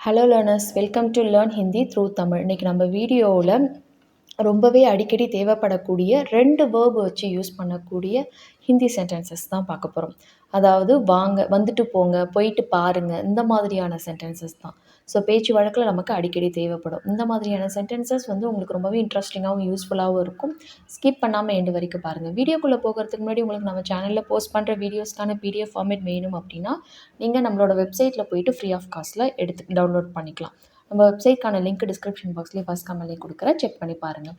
Hello learners welcome to learn Hindi through Tamil இன்றைக்கி நம்ம வீடியோவில் ரொம்பவே அடிக்கடி தேவைப்படக்கூடிய ரெண்டு வேர்பு வச்சு யூஸ் பண்ணக்கூடிய ஹிந்தி சென்டென்சஸ் தான் பார்க்க போகிறோம் அதாவது வாங்க வந்துட்டு போங்க போயிட்டு பாருங்கள் இந்த மாதிரியான சென்டென்சஸ் தான். ஸோ பேச்சு வழக்கில் நமக்கு அடிக்கடி தேவைப்படும். இந்த மாதிரியான சென்டென்சஸ் வந்து உங்களுக்கு ரொம்பவே இன்ட்ரெஸ்டிங்காகவும் யூஸ்ஃபுல்லாகவும் இருக்கும். ஸ்கிப் பண்ணாமல் எண்டு வரைக்கும் பாருங்கள் வீடியோக்குள்ளே போகிறதுக்கு முன்னாடி உங்களுக்கு நம்ம சேனலில் போஸ்ட் பண்ணுற வீடியோஸ்க்கான பிடிஎஃப் ஃபார்மேட் வேணும் அப்படின்னா நீங்கள் நம்மளோட வெப்சைட்டில் போயிட்டு ஃப்ரீ ஆஃப் காஸ்ட்டில் எடுத்து டவுன்லோட் பண்ணிக்கலாம். நம்ம வெப்சைட்க்கான லிங்க் டிஸ்கிரிப்ஷன் பாக்ஸ்லேயே ஃபஸ்ட் கமெண்ட்லேயே கொடுக்குறேன். செக் பண்ணி பாருங்கள்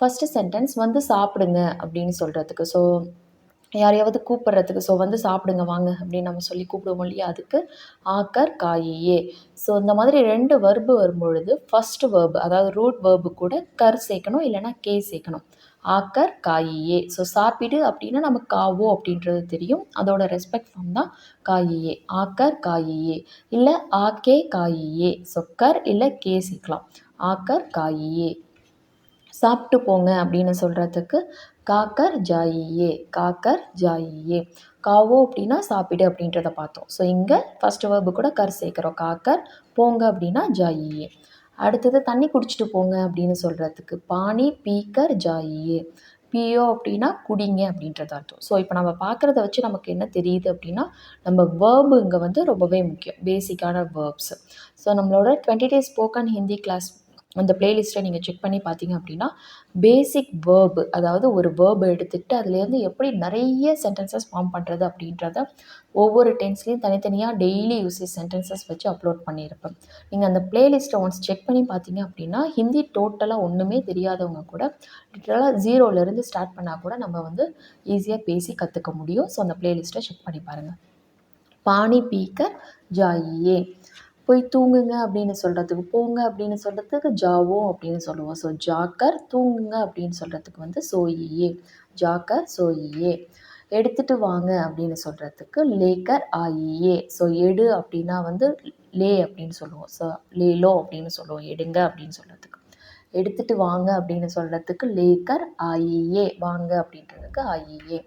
ஃபஸ்ட்டு சென்டென்ஸ் வந்து சாப்பிடுங்க அப்படின்னு சொல்கிறதுக்கு ஸோ யாரையாவது கூப்பிட்றதுக்கு. ஸோ வந்து சாப்பிடுங்க வாங்க அப்படின்னு நம்ம சொல்லி கூப்பிடுவோம் இல்லையா? அதுக்கு ஆக்கர் காயே ஸோ இந்த மாதிரி ரெண்டு வர்பு வரும்பொழுது ஃபஸ்ட்டு வேர்பு அதாவது ரூட் வேர்பு கூட கர் சேர்க்கணும் இல்லைனா கே சேர்க்கணும். ஆக்கர் காயே ஸோ சாப்பிடு அப்படின்னா நம்ம காவோ அப்படின்றது தெரியும். அதோட ரெஸ்பெக்ட் ஃபார்ம் தான் காயே ஆக்கர் காயே இல்லை ஆக்கே காயே ஸோ கர் இல்லை கே சேர்க்கலாம். ஆக்கர் காயே சாப்பிட்டு போங்க அப்படின்னு சொல்கிறதுக்கு காக்கர் ஜாயியே காக்கர் ஜாயியே. காவோ அப்படின்னா சாப்பிடு அப்படின்றத பார்த்தோம். ஸோ இங்கே ஃபஸ்ட் வேர்பு கூட கர் சேர்க்குறோம். காக்கர் போங்க அப்படின்னா ஜாயியே. அடுத்தது தண்ணி குடிச்சிட்டு போங்க அப்படின்னு சொல்கிறதுக்கு பானி பீக்கர் ஜாயியே. பியோ அப்படின்னா குடிங்க அப்படின்றது அர்த்தம். ஸோ இப்போ நம்ம பார்க்குறத வச்சு நமக்கு என்ன தெரியுது அப்படின்னா நம்ம வேர்பு இங்கே வந்து ரொம்பவே முக்கியம். பேசிக்கான வேர்ப்ஸ் ஸோ நம்மளோட twenty days spoken Hindi class அந்த ப்ளேலிஸ்ட்டை நீங்கள் செக் பண்ணி பார்த்தீங்க அப்படின்னா பேசிக் வேர்பு அதாவது ஒரு வேர்பு எடுத்துகிட்டு அதுலேருந்து எப்படி நிறைய சென்டென்சஸ் ஃபார்ம் பண்ணுறது அப்படின்றத ஒவ்வொரு டென்ஸ்லேயும் தனித்தனியாக டெய்லி யூசேஜ் சென்டென்சஸ் வச்சு அப்லோட் பண்ணியிருப்பேன். நீங்கள் அந்த ப்ளேலிஸ்ட்டை ஒன்ஸ் செக் பண்ணி பார்த்தீங்க அப்படின்னா ஹிந்தி டோட்டலாக ஒன்றுமே தெரியாதவங்க கூட டோட்டலாக ஜீரோலேருந்து ஸ்டார்ட் பண்ணால் கூட நம்ம வந்து ஈஸியாக பேசி கற்றுக்க முடியும். ஸோ அந்த ப்ளேலிஸ்ட்டை செக் பண்ணி பாருங்கள் பானி பீக்கர் ஜாயியே. போய் தூங்குங்க அப்படின்னு சொல்கிறதுக்கு போங்க அப்படின்னு சொல்கிறதுக்கு ஜாவோ அப்படின்னு சொல்லுவோம். ஸோ ஜாக்கர் தூங்குங்க அப்படின்னு சொல்கிறதுக்கு வந்து சோயியே. ஜாக்கர் சோயியே. எடுத்துகிட்டு வாங்க அப்படின்னு சொல்கிறதுக்கு லேக்கர் ஆயியே. ஸோ எடு அப்படின்னா வந்து லே அப்படின்னு சொல்லுவோம். ஸோ லேலோ அப்படின்னு சொல்லுவோம். எடுங்க அப்படின்னு சொல்கிறதுக்கு எடுத்துகிட்டு வாங்க அப்படின்னு சொல்கிறதுக்கு லேக்கர் ஆயியே. வாங்க அப்படின்றதுக்கு ஆயியே.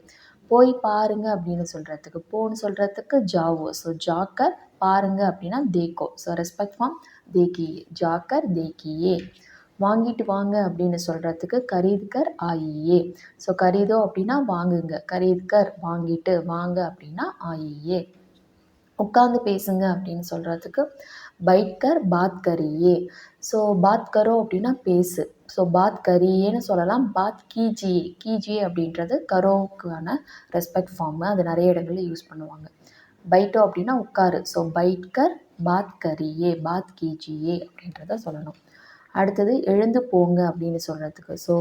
போய் பாருங்க அப்படின்னு சொல்கிறதுக்கு போன்னு சொல்கிறதுக்கு ஜாவோ. ஸோ ஜாக்கர் பாருங்க அப்படின்னா தேக்கோ ஸோ ரெஸ்பெக்ட் ஃபார்ம் தேக்கி ஜாக்கர் தேக்கியே வாங்கிட்டு வாங்க அப்படின்னு சொல்கிறதுக்கு கரீத்கர் ஆயியே ஸோ கரீதோ அப்படின்னா வாங்குங்க கரீத்கர் வாங்கிட்டு வாங்க அப்படின்னா ஆயியே உட்காந்து பேசுங்க அப்படின்னு சொல்கிறதுக்கு பைட்கர் பாத் கரியே ஸோ பாத் கரோ அப்படின்னா பேசு ஸோ பாத் கரியேன்னு சொல்லலாம். பாத் கீஜியே கீஜியே அப்படின்றது கரோவுக்கான ரெஸ்பெக்ட் ஃபார்மு அது நிறைய இடங்களில் யூஸ் பண்ணுவாங்க. பைட்டோ அப்படின்னா உட்காரு. ஸோ பைட்கர் பாத் கரியே பாத் கீஜியே அப்படின்றத சொல்லணும். அடுத்தது எழுந்து போங்க அப்படின்னு சொல்கிறதுக்கு ஸோ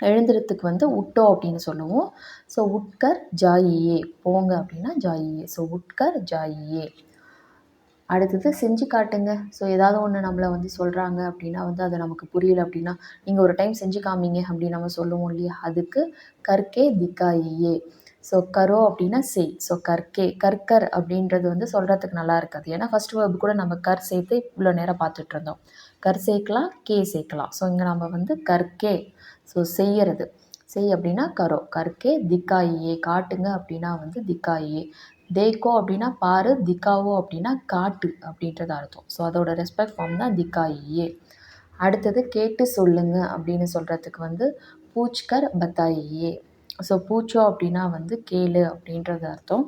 எழுந்துறதுக்கு வந்து உட்டோ அப்படின்னு சொல்லுவோம். ஸோ உட்கர் ஜாயியே. போங்க அப்படின்னா ஜாயியே. ஸோ உட்கர் ஜாயியே. அடுத்தது செஞ்சு காட்டுங்க. ஸோ ஏதாவது ஒன்று நம்மளை வந்து சொல்கிறாங்க அப்படின்னா வந்து அது நமக்கு புரியல அப்படின்னா நீங்கள் ஒரு டைம் செஞ்சு காமிங்க அப்படின்னு நம்ம சொல்லுவோம் இல்லையா? அதுக்கு கற்கே திக்காயியே ஸோ கரோ அப்படின்னா செய். ஸோ கற்கே கற்கர் அப்படின்றது வந்து சொல்கிறதுக்கு நல்லா இருக்காது. ஏன்னா ஃபஸ்ட் வேர்பு கூட நம்ம கர் சேர்த்து இவ்வளோ நேரம் பார்த்துட்டு இருந்தோம். கர் சேர்க்கலாம் கே சேர்க்கலாம். ஸோ இங்கே நம்ம வந்து கற்கே ஸோ செய்யறது. செய் அப்படின்னா கரோ. கற்கே திக்காயே காட்டுங்க அப்படின்னா வந்து திக்காயே தேக்கோ அப்படின்னா பாரு. திக்காவோ அப்படின்னா காட்டு அப்படின்றது அர்த்தம். ஸோ அதோட ரெஸ்பெக்ட் ஃபார்ம் தான் திக்காயே அடுத்தது கேட்டு சொல்லுங்க அப்படின்னு சொல்கிறதுக்கு வந்து பூச்கர் பத்தாயே ஸோ பூச்சோ அப்படின்னா வந்து கேளு அப்படின்றது அர்த்தம்.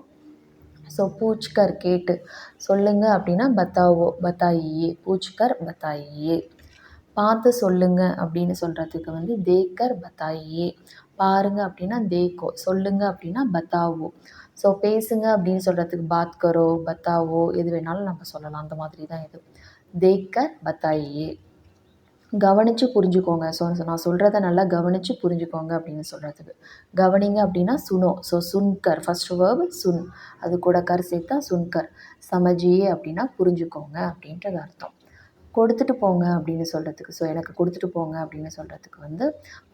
ஸோ பூச்கர் கேட்டு சொல்லுங்க அப்படின்னா பத்தாவோ பத்தாயியே பூச்கர் பத்தாயியே. பார்த்து சொல்லுங்க அப்படின்னு சொல்கிறதுக்கு வந்து தேக்கர் பத்தாயியே. பாருங்க அப்படின்னா தேக்கோ சொல்லுங்க அப்படின்னா பத்தாவோ. ஸோ பேசுங்க அப்படின்னு சொல்கிறதுக்கு பாத்கரோ பத்தாவோ எது வேணாலும் நம்ம சொல்லலாம். அந்த மாதிரி தான் இது. தேக்கர் பத்தாயியே. கவனித்து புரிஞ்சுக்கோங்க. ஸோ நான் சொல்கிறத நல்லா கவனித்து புரிஞ்சுக்கோங்க அப்படின்னு சொல்கிறதுக்கு கவனிங்க அப்படின்னா சுனோ. ஸோ சுன்கர். ஃபஸ்ட் வேர்பு சுன். அது கூட கர் சேர்த்தா சுன்கர். சமஜியே அப்படின்னா புரிஞ்சுக்கோங்க அப்படின்றது அர்த்தம். கொடுத்துட்டு போங்க அப்படின்னு சொல்கிறதுக்கு ஸோ எனக்கு கொடுத்துட்டு போங்க அப்படின்னு சொல்கிறதுக்கு வந்து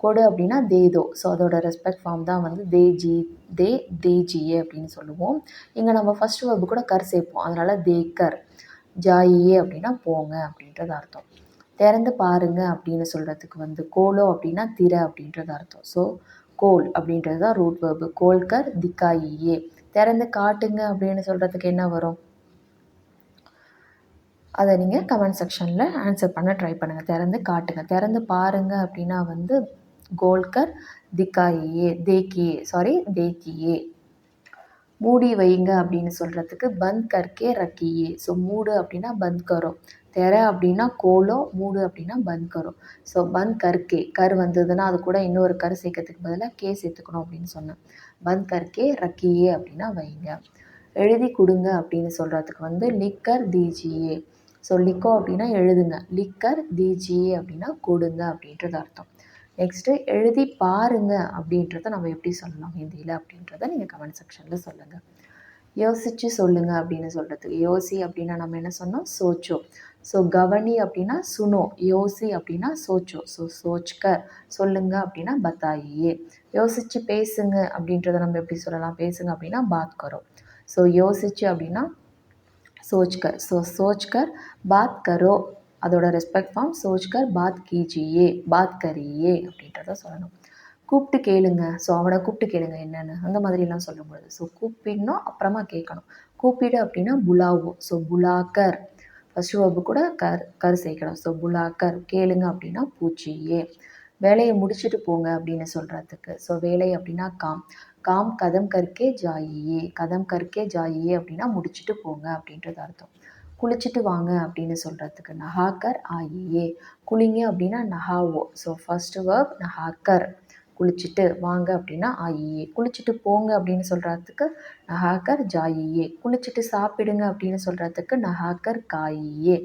கொடு அப்படின்னா தேதோ. ஸோ அதோட ரெஸ்பெக்ட் ஃபார்ம் தான் வந்து தேஜி தே தேஜியே அப்படின்னு சொல்லுவோம். இங்கே நம்ம ஃபஸ்ட் வேர்பு கூட கர் சேர்ப்போம். அதனால் தேக்கர் ஜாயியே அப்படின்னா போங்க அப்படின்றது அர்த்தம். திறந்து பாருங்க அப்படின்னு சொல்கிறதுக்கு வந்து கோலோ அப்படின்னா திற அப்படின்றது அர்த்தம். ஸோ கோல் அப்படின்றது தான் ரூட் வேர்பு கோல்கர் திக்காயியே. திறந்து காட்டுங்க அப்படின்னு சொல்கிறதுக்கு என்ன வரும்? அதை நீங்கள் கமெண்ட் செக்ஷனில் ஆன்சர் பண்ண ட்ரை பண்ணுங்கள் திறந்து காட்டுங்க. திறந்து பாருங்கள் அப்படின்னா வந்து கோல்கர் திக்காயே தேக்கியே சாரி தேக்கியே. மூடி வைங்க அப்படின்னு சொல்கிறதுக்கு பந்த் கர்க்கே ரக்கியே. ஸோ மூடு அப்படின்னா பந்த் கரோ தெர அப்படின்னா கோலோ மூடு அப்படின்னா பந்த் கரோ. ஸோ பந்த் கர்க்கே கர் வந்ததுன்னா அது கூட இன்னொரு கர் சேர்க்கறதுக்கு பதிலாக கே சேர்த்துக்கணும் அப்படின்னு சொன்னேன். பந்த் கர்க்கே ரக்கியே அப்படின்னா வைங்க. எழுதி கொடுங்க அப்படின்னு சொல்கிறதுக்கு வந்து லிக்கர் தீஜியே. ஸோ லிக்கோ அப்படின்னா எழுதுங்க. லிக்கர் தீஜியே அப்படின்னா கொடுங்க அப்படின்றது அர்த்தம். நெக்ஸ்ட்டு எழுதி பாருங்க அப்படின்றத நம்ம எப்படி சொல்லலாம் ஹிந்தியில் அப்படின்றத நீங்கள் கமெண்ட் செக்ஷனில் சொல்லுங்கள் யோசித்து சொல்லுங்கள் அப்படின்னு சொல்கிறதுக்கு யோசி அப்படின்னா நம்ம என்ன சொன்னோம்? சோச்சோ. ஸோ கவனி அப்படின்னா சுனோ யோசி அப்படின்னா சோச்சோ. ஸோ சோச்கர் சொல்லுங்க அப்படின்னா பத்தாயியே. யோசித்து பேசுங்க அப்படின்றத நம்ம எப்படி சொல்லலாம்? பேசுங்க அப்படின்னா பாத் கரோ ஸோ யோசிச்சு அப்படின்னா சோச்கர். ஸோ சோச்கர் பாத் கரோ அதோட ரெஸ்பெக்ட் ஃபார்ம் சோச்கர் பாத் கீஜியே பாத் கரியே அப்படின்றத சொல்லணும். கூப்பிட்டு கேளுங்க. ஸோ அவனை கூப்பிட்டு கேளுங்க என்னென்னு. அந்த மாதிரிலாம் சொல்லும்பொழுது. ஸோ கூப்பிடணும் அப்புறமா கேட்கணும். கூப்பிடு அப்படின்னா புலாவோ. ஸோ புலாக்கர். ஃபஸ்ட்டு கூட கர் கர் சேர்க்கணும். ஸோ புலாக்கர் கேளுங்க அப்படின்னா பூச்சியே. வேலையை முடிச்சுட்டு போங்க அப்படின்னு சொல்கிறதுக்கு ஸோ வேலை அப்படின்னா காம். காம் கதம் கற்கே ஜாயியே. கதம் கற்கே ஜாயியே அப்படின்னா முடிச்சுட்டு போங்க அப்படின்றது அர்த்தம். குளிச்சுட்டு வாங்க அப்படின்னு சொல்கிறதுக்கு நஹாக்கர் ஆயியே. குளிங்க அப்படின்னா நஹாவோ ஸோ ஃபஸ்ட்டு ஒர்க் நஹாக்கர் குளிச்சுட்டு வாங்க அப்படின்னா ஆயியே குளிச்சுட்டு போங்க அப்படின்னு சொல்கிறதுக்கு நஹாக்கர் ஜாயியே குளிச்சுட்டு சாப்பிடுங்க அப்படின்னு சொல்கிறதுக்கு நஹாக்கர் காயியே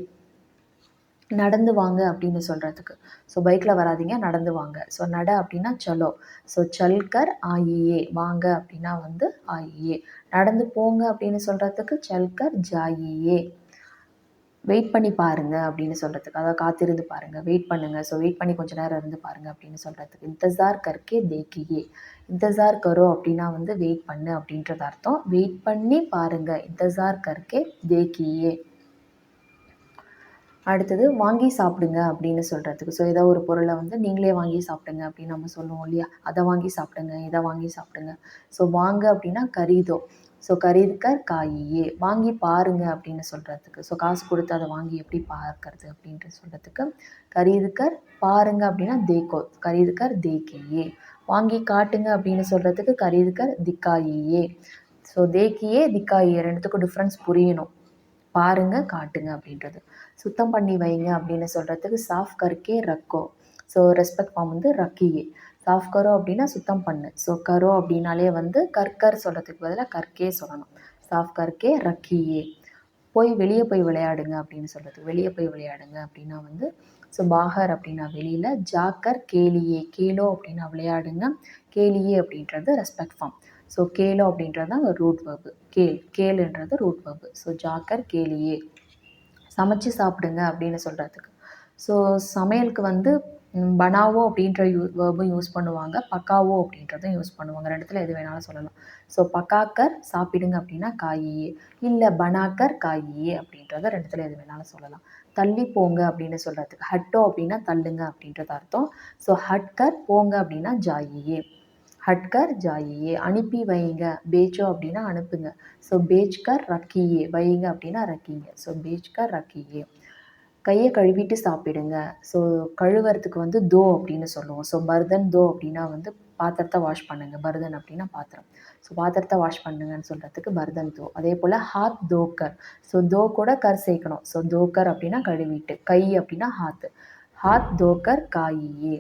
நடந்து வாங்க அப்படின்னு சொல்கிறதுக்கு ஸோ பைக்கில் வராதிங்க நடந்து வாங்க. ஸோ நட அப்படின்னா சலோ ஸோ சல்கர் ஆயியே வாங்க அப்படின்னா வந்து ஆயியே நடந்து போங்க அப்படின்னு சொல்கிறதுக்கு சல்கர் ஜாயியே வெயிட் பண்ணி பாருங்கள் அப்படின்னு சொல்கிறதுக்கு அதாவது காத்திருந்து பாருங்கள் வெயிட் பண்ணுங்கள் ஸோ வெயிட் பண்ணி கொஞ்சம் நேரம் இருந்து பாருங்கள் அப்படின்னு சொல்கிறதுக்கு இந்தசார் கற்கே தேக்கியே. இந்தசார் கரோ அப்படின்னா வந்து வெயிட் பண்ணு அப்படின்றது அர்த்தம். வெயிட் பண்ணி பாருங்கள் இந்தசார் கற்கே தேக்கியே. அடுத்தது வாங்கி சாப்பிடுங்க அப்படின்னு சொல்கிறதுக்கு ஸோ ஏதோ ஒரு பொருளை வந்து நீங்களே வாங்கி சாப்பிடுங்க அப்படின்னு நம்ம சொல்லுவோம் இல்லையா? அதை வாங்கி சாப்பிடுங்க இதை வாங்கி சாப்பிடுங்க. ஸோ வாங்க அப்படின்னா கரீதோ. ஸோ கரீதுக்கர் காயியே. வாங்கி பாருங்க அப்படின்னு சொல்கிறதுக்கு ஸோ காசு கொடுத்து அதை வாங்கி எப்படி பார்க்கறது அப்படின்ட்டு சொல்கிறதுக்கு கரீதுக்கர் பாருங்க அப்படின்னா தேக்கோ கரீதுக்கர் தேக்கியே வாங்கி காட்டுங்க அப்படின்னு சொல்கிறதுக்கு கரீதுக்கர் திக்காயே ஸோ தேக்கியே திக்காயே ரெண்டுத்துக்கும் டிஃப்ரென்ஸ் புரியணும். பாருங்க காட்டுங்க அப்படின்றது. சுத்தம் பண்ணி வைங்க அப்படின்னு சொல்கிறதுக்கு சாஃப் கருக்கே ரக்கோ. ஸோ ரெஸ்பெக்ட் ஃபார்ம் வந்து ரக்கியே. சாஃப் கரோ அப்படின்னா சுத்தம் பண்ணு. ஸோ கரோ அப்படின்னாலே வந்து கற்கர் சொல்கிறதுக்கு பதிலாக கற்கே சொல்லணும். சாஃப் கற்கே ரக்கியே. போய் வெளியே போய் விளையாடுங்க அப்படின்னு சொல்கிறது வெளியே போய் விளையாடுங்க அப்படின்னா வந்து ஸோ பாகர் அப்படின்னா வெளியில் ஜாக்கர் கேலியே. கேலோ அப்படின்னா விளையாடுங்க. கேலியே அப்படின்றது ரெஸ்பெக்ட் ஃபார்ம் ஸோ கேலோ அப்படின்றது தான் ரூட் வர்பு கேல் கேலுன்றது ரூட் வர்பு ஸோ ஜாக்கர் கேலியே. சமைச்சு சாப்பிடுங்க அப்படின்னு சொல்கிறதுக்கு ஸோ சமையலுக்கு வந்து பனாவோ அப்படின்ற யூ வேர்பும் யூஸ் பண்ணுவாங்க. பக்காவோ அப்படின்றதும் யூஸ் பண்ணுவாங்க. ரெண்டுத்தில் எது வேணாலும் சொல்லலாம். ஸோ பக்காக்கர் சாப்பிடுங்க அப்படின்னா காயே. இல்லை பனாக்கர் காயே அப்படின்றத ரெண்டுத்தில் எது வேணாலும் சொல்லலாம். தள்ளி போங்க அப்படின்னு சொல்கிறதுக்கு ஹட்டோ அப்படின்னா தள்ளுங்க அப்படின்றது அர்த்தம். ஸோ ஹட்கர் போங்க அப்படின்னா ஜாயியே. ஹட்கர் ஜாயியே. அனுப்பி வைங்க. பேச்சோ அப்படின்னா அனுப்புங்க. ஸோ பேச்கர் ரக்கியே. வைங்க அப்படின்னா ரக்கிங்க. ஸோ பேச்கர் ரக்கியே. கையை கழுவிட்டு சாப்பிடுங்க. ஸோ கழுவுறதுக்கு வந்து தோ அப்படின்னு சொல்லுவோம். ஸோ பர்தன் தோ அப்படின்னா வந்து பாத்திரத்தை வாஷ் பண்ணுங்க. பர்தன் அப்படின்னா பாத்திரம். ஸோ பாத்திரத்தை வாஷ் பண்ணுங்கன்னு சொல்கிறதுக்கு பர்தன் தோ. அதே போல் ஹாத் தோக்கர் ஸோ தோ கூட கர் சேர்க்கணும். ஸோ தோக்கர் அப்படின்னா கழுவிட்டு. கை அப்படின்னா ஹாத் ஹாத் தோக்கர் காயே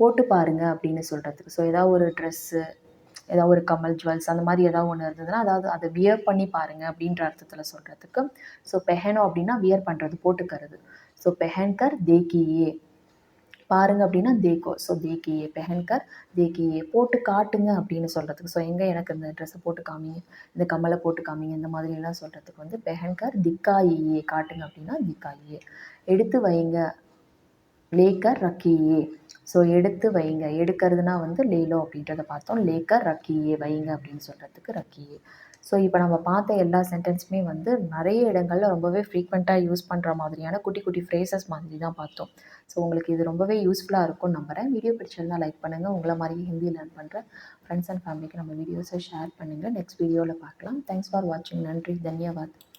போட்டு பாருங்க அப்படின்னு சொல்கிறதுக்கு ஸோ ஏதாவது ஒரு ட்ரெஸ்ஸு ஏதாவது ஒரு கமல் ஜுவல்ஸ் அந்த மாதிரி ஏதாவது ஒன்று இருந்ததுன்னா அதாவது அதை வியர் பண்ணி பாருங்க அப்படின்ற அர்த்தத்தில் சொல்கிறதுக்கு ஸோ பெஹனோ அப்படின்னா வியர் பண்ணுறது போட்டுக்கிறது. ஸோ பெஹன்கர் தேக்கியே. பாருங்க அப்படின்னா தேக்கோ. ஸோ தேக்கியே பெஹன்கர் தேக்கியே. போட்டு காட்டுங்க அப்படின்னு சொல்கிறதுக்கு ஸோ எங்கே எனக்கு இந்த ட்ரெஸ்ஸை போட்டு காமிங்க இந்த கம்மலை போட்டு காமிங்க இந்த மாதிரிலாம் சொல்கிறதுக்கு வந்து பெஹன்கர் திக்காயியே. காட்டுங்க அப்படின்னா திக்காயியே. எடுத்து வைங்க. லேக்கர் ரக்கியே. ஸோ எடுத்து வைங்க. எடுக்கிறதுனா வந்து லேலோ அப்படின்றத பார்த்தோம். லேக்க ரக்கியே வைங்க அப்படின்னு சொல்கிறதுக்கு ரக்கியே. ஸோ இப்போ நம்ம பார்த்த எல்லா சென்டென்ஸுமே வந்து நிறைய இடங்களில் ரொம்பவே ஃப்ரீக்வெண்ட்டாக யூஸ் பண்ணுற மாதிரியான குட்டி குட்டி ஃப்ரேசஸ் மாதிரி தான் பார்த்தோம். ஸோ உங்களுக்கு இது ரொம்பவே யூஸ்ஃபுல்லாக இருக்கும்னு நம்புகிறேன் வீடியோ பிடிச்சிருந்தால் லைக் பண்ணுங்கள் உங்களை மாதிரியே ஹிந்தி லேர்ன் பண்ணுற ஃப்ரெண்ட்ஸ் அண்ட் ஃபேமிலிக்கு நம்ம வீடியோஸை ஷேர் பண்ணுங்கள் நெக்ஸ்ட் வீடியோவில் பார்க்கலாம். தேங்க்ஸ் ஃபார் வாட்சிங் நன்றி. தன்யவாத்.